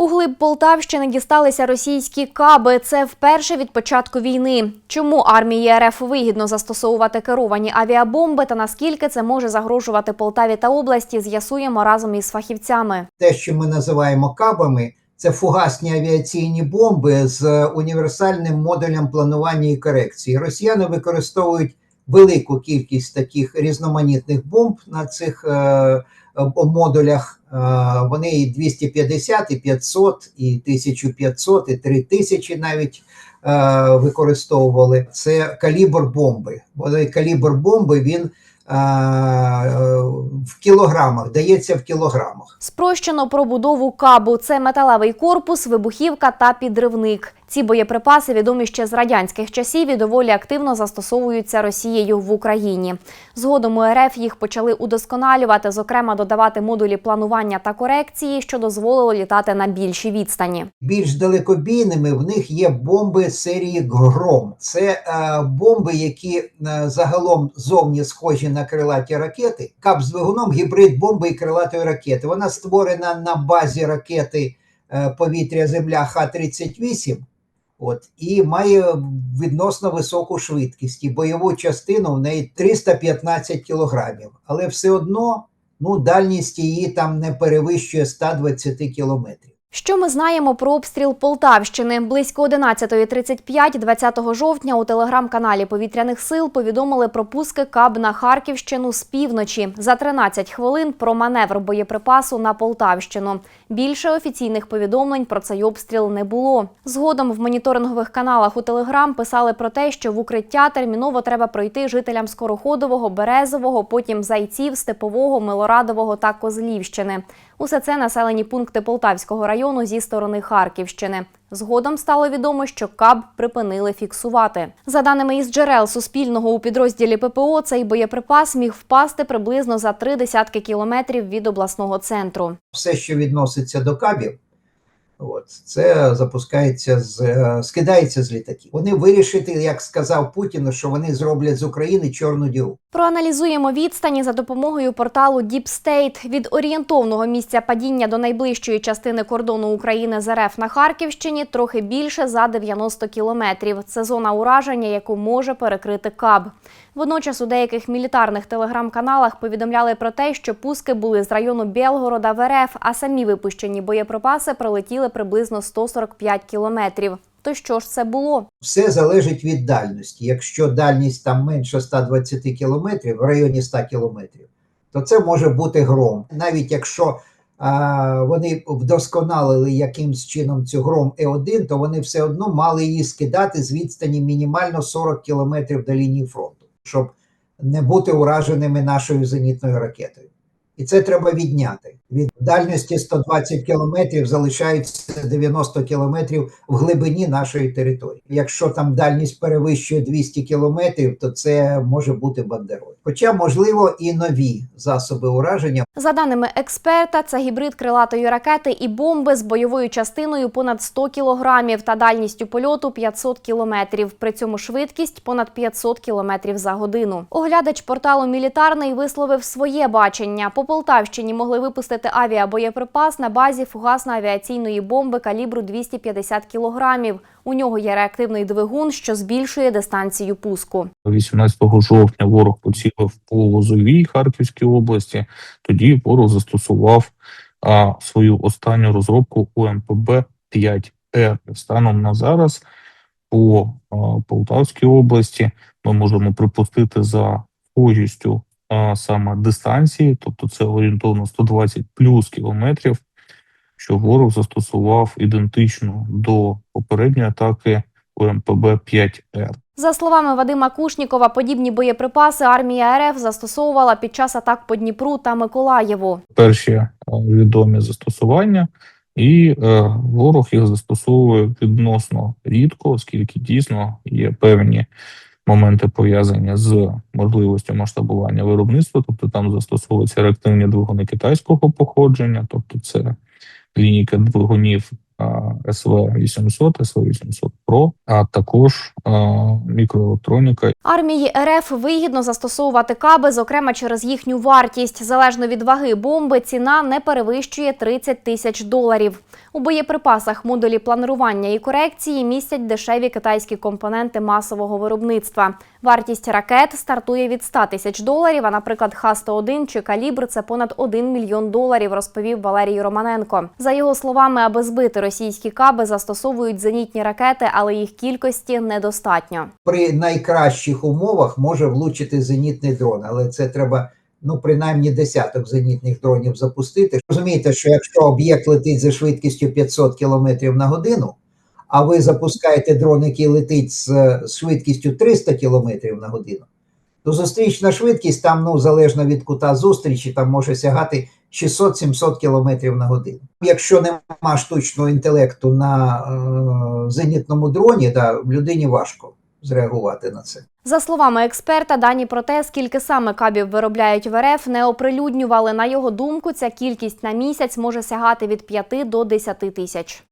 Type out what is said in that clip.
У глиб Полтавщини дісталися російські каби. Це вперше від початку війни. Чому армії РФ вигідно застосовувати керовані авіабомби та наскільки це може загрожувати Полтаві та області, з'ясуємо разом із фахівцями. те, що ми називаємо кабами, це фугасні авіаційні бомби з універсальним модулем планування і корекції. Росіяни використовують велику кількість таких різноманітних бомб на цих е, модулях. Е, вони і 250, і 500, і 1500, і 3000 навіть е, використовували. Це калібр бомби. Вони калібр бомби він е, в кілограмах, дається в кілограмах. Спрощено про будову кабу. Це металевий корпус, вибухівка та підривник. Ці боєприпаси відомі ще з радянських часів і доволі активно застосовуються Росією в Україні. Згодом у РФ їх почали удосконалювати, зокрема додавати модулі планування та корекції, що дозволило літати на більші відстані. більш далекобійними в них є бомби серії Гром. Це е, бомби, які е, загалом зовні схожі на крилаті ракети. Кап з двигуном гібрид бомби і крилатої ракети. Вона створена на базі ракети е, повітря Земля Х-38. От, і має відносно високу швидкість. І бойову частину в неї 315 кілограмів. Але все одно ну, дальність її там не перевищує 120 кілометрів. Що ми знаємо про обстріл Полтавщини? Близько 11.35 20 жовтня у телеграм-каналі повітряних сил повідомили про пуски КАБ на Харківщину з півночі. За 13 хвилин про маневр боєприпасу на Полтавщину. Більше офіційних повідомлень про цей обстріл не було. Згодом в моніторингових каналах у Телеграм писали про те, що в укриття терміново треба пройти жителям Скороходового, Березового, потім Зайців, Степового, Милорадового та Козлівщини. Усе це населені пункти Полтавського району зі сторони Харківщини. Згодом стало відомо, що КАБ припинили фіксувати. За даними із джерел Суспільного у підрозділі ППО, цей боєприпас міг впасти приблизно за три десятки кілометрів від обласного центру. все, що відноситься до кабів, от, це запускається з скидається з літаків. Вони вирішили, як сказав Путін, що вони зроблять з України чорну діру. Проаналізуємо відстані за допомогою порталу Deep State. від орієнтовного місця падіння до найближчої частини кордону України з РФ на Харківщині трохи більше за 90 кілометрів. Це зона ураження, яку може перекрити КАБ. Водночас у деяких мілітарних телеграм-каналах повідомляли про те, що пуски були з району Білгорода в РФ, а самі випущені боєприпаси пролетіли приблизно 145 кілометрів. То що ж це було? Все залежить від дальності. Якщо дальність там менше 120 кілометрів, в районі 100 кілометрів, то це може бути гром. Навіть якщо а, вони вдосконалили якимсь чином цю гром Е1, то вони все одно мали її скидати з відстані мінімально 40 кілометрів до лінії фронту, щоб не бути ураженими нашою зенітною ракетою. І це треба відняти. Від дальності 120 кілометрів залишаються 90 кілометрів в глибині нашої території. Якщо там дальність перевищує 200 кілометрів, то це може бути бандероль. Хоча, можливо, і нові засоби ураження За даними експерта, це гібрид крилатої ракети і бомби з бойовою частиною понад 100 кілограмів та дальністю польоту 500 кілометрів. При цьому швидкість понад 500 кілометрів за годину. Оглядач порталу Мілітарний висловив своє бачення. По Полтавщині могли випустити авіабоєприпас на базі фугасно-авіаційної бомби калібру 250 кілограмів. У нього є реактивний двигун, що збільшує дистанцію пуску. 18 жовтня ворог поцілив по Лозовій Харківській області. Тоді ворог застосував а, свою останню розробку УМПБ 5 р Станом на зараз по Полтавській області ми можемо припустити за схожістю саме дистанції, тобто це орієнтовно 120 плюс кілометрів, що ворог застосував ідентично до попередньої атаки УМПБ 5 р За словами Вадима Кушнікова, подібні боєприпаси армія РФ застосовувала під час атак по Дніпру та Миколаєву. перші е, відомі застосування, і е, ворог їх застосовує відносно рідко, оскільки дійсно є певні моменти пов'язані з можливістю масштабування виробництва, тобто там застосовуються реактивні двигуни китайського походження, тобто це лінійка двигунів СВ 800, СВ 800 Pro, а також мікроелектроніка Армії РФ вигідно застосовувати каби, зокрема через їхню вартість. Залежно від ваги бомби, ціна не перевищує 30 тисяч доларів. У боєприпасах модулі планування і корекції містять дешеві китайські компоненти масового виробництва. Вартість ракет стартує від 100 тисяч доларів. А, наприклад, Х-101 чи калібр це понад 1 мільйон доларів, розповів Валерій Романенко. За його словами, аби збити російські каби, застосовують зенітні ракети, але їх кількості недостатньо. При найкращих умовах може влучити зенітний дрон, але це треба ну принаймні десяток зенітних дронів запустити. Розумієте, що якщо об'єкт летить за швидкістю 500 км на годину, а ви запускаєте дрон, який летить з, швидкістю 300 км на годину, то зустрічна швидкість там, ну залежно від кута зустрічі, там може сягати 600-700 км на годину. Якщо нема штучного інтелекту на е, зенітному дроні, да, людині важко зреагувати на це. За словами експерта, дані про те, скільки саме кабів виробляють в РФ, не оприлюднювали. На його думку, ця кількість на місяць може сягати від 5 до 10 тисяч.